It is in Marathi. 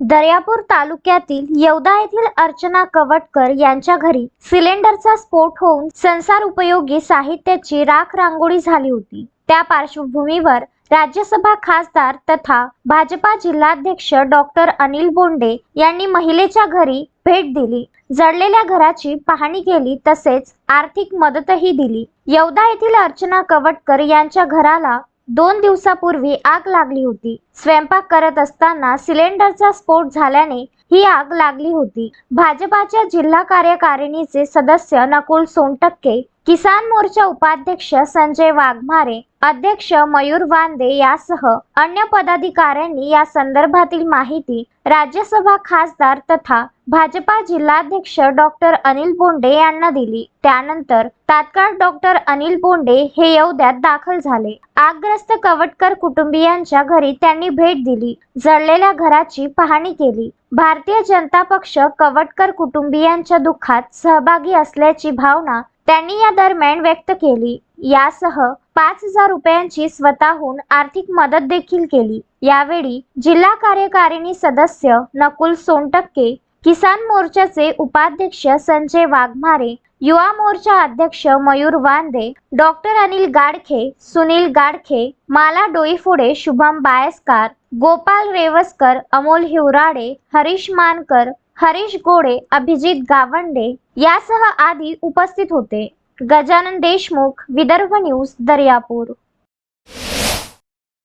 दर्यापूर तालुक्यातील येवदा येथील अर्चना कवटकर यांच्या घरी सिलेंडरचा स्फोट होऊन संसार उपयोगी साहित्याची राख रांगोळी झाली होती. त्या पार्श्वभूमीवर राज्यसभा खासदार तथा भाजपा जिल्हाध्यक्ष डॉक्टर अनिल बोंडे यांनी महिलेच्या घरी भेट दिली. जळलेल्या घराची पाहणी केली तसेच आर्थिक मदतही दिली. येवदा येथील अर्चना कवटकर यांच्या घराला दोन दिवसापूर्वी आग लागली होती. स्वयंपाक करत असताना सिलेंडरचा स्फोट झाल्याने ही आग लागली होती. भाजपाच्या जिल्हा कार्यकारिणीचे सदस्य नकुल सोनटक्के किसान मोर्चा उपाध्यक्ष संजय वाघमारे अध्यक्ष मयूर वांदे यासह अन्य पदाधिकाऱ्यांनी या संदर्भातील माहिती राज्यसभा खासदार तथा भाजपा जिल्हाध्यक्ष डॉक्टर अनिल बोंडे यांना दिली. त्यानंतर तात्काळ डॉक्टर अनिल बोंडे हे येवद्यात दाखल झाले. आगग्रस्त कवटकर कुटुंबियांच्या घरी त्यांनी भेट दिली. जळलेल्या घराची पाहणी केली. भारतीय जनता पक्ष कवटकर कुटुंबियांच्या दुःखात सहभागी असल्याची भावना त्यांनी या दरम्यान व्यक्त केली. यासह पाच हजार रुपयांची स्वतःहून आर्थिक मदत देखील केली. यावेळी जिल्हा कार्यकारिणी सदस्य नकुल सोनटक्के किसान मोर्चाचे उपाध्यक्ष संजय वाघमारे युवा मोर्चा अध्यक्ष मयूर वांदे डॉक्टर अनिल गाडखे सुनील गाडखे माला डोईफोडे शुभम बायस्कार गोपाल रेवसकर अमोल हिवराडे हरीश मानकर हरीश गोडे अभिजित गावंडे यासह आदी उपस्थित होते. गजानन देशमुख विदर्भ न्यूज दर्यापूर.